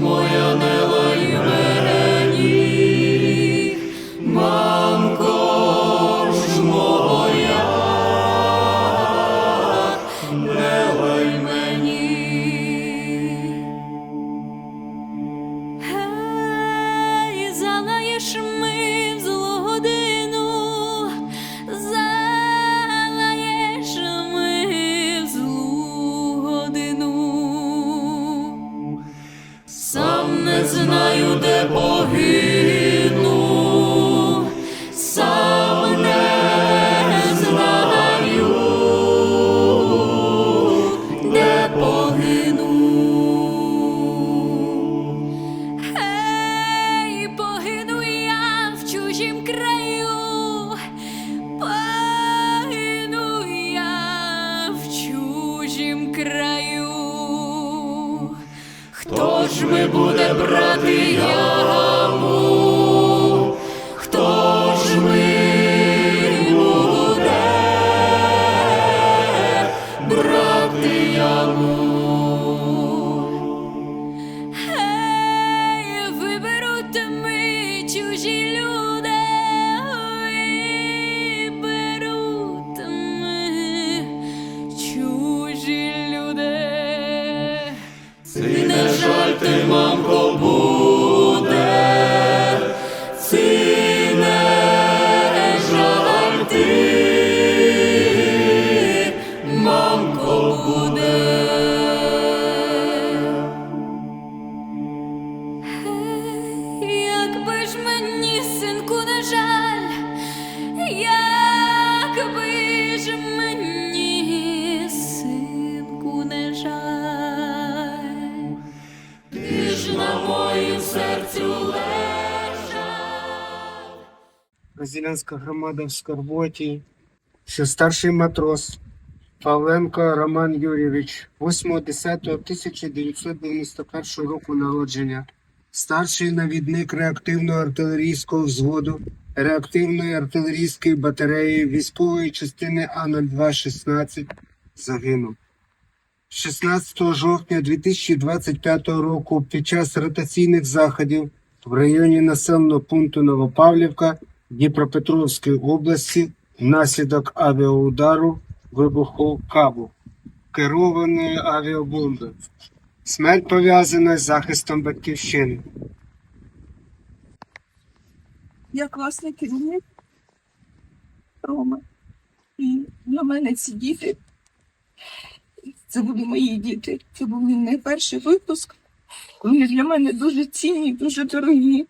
more. Хто ж ми буде брати яму? Хто ж ми буде брати яму? Виберуть ми чужі люди, Ці не жаль ти, мамко, буде, ці не жаль ти, мамко, буде. Якби ж мені, синку, не жаль, якби ж мені, Зеленська громада в Скорботі, що старший матрос Павленко Роман Юрійович, 8.10.1991 року народження, старший навідник реактивного артилерійського взводу, реактивної артилерійської батареї військової частини А-0216, загинув. 16 жовтня 2025 року під час ротаційних заходів в районі населеного пункту Новопавлівка Дніпропетровської області внаслідок авіаудару вибуху кабу керованої авіабомби. Смерть пов'язана з захистом батьківщини. Я класний керівник Рома. І для мене ці діти, це були мої діти. Це був мій найперший випуск. Вони для мене дуже цінні, дуже дорогі.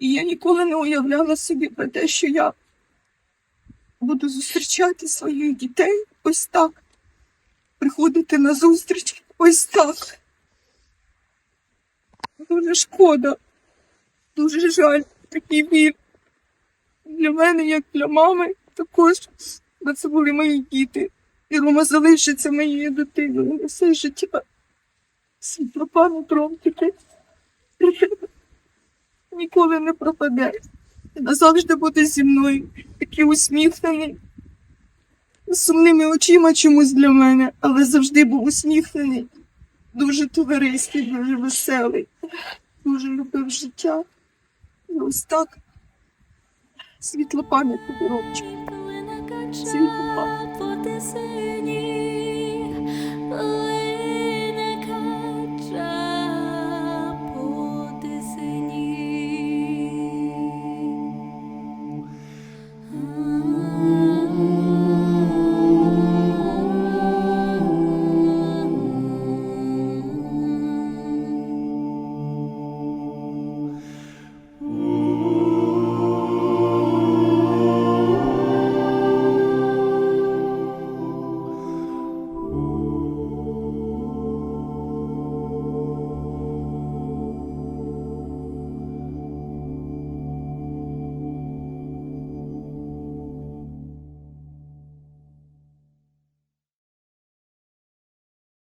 І я ніколи не уявляла собі про те, що я буду зустрічати своїх дітей ось так. Приходити на зустріч ось так. Дуже шкода. Дуже жаль, такий біль. Для мене, як для мами, також, бо це були мої діти. І Рома залишиться моєю дитиною все життя. Світло Ромчики. Ніколи не пропаде. І назавжди буде зі мною. Такий усміхнений. З сумними очима чомусь для мене, але завжди був усміхнений. Дуже товариський, дуже веселий. Дуже любив життя. І ось так. Світло пам'ять Ромчик. Світло пам'ять.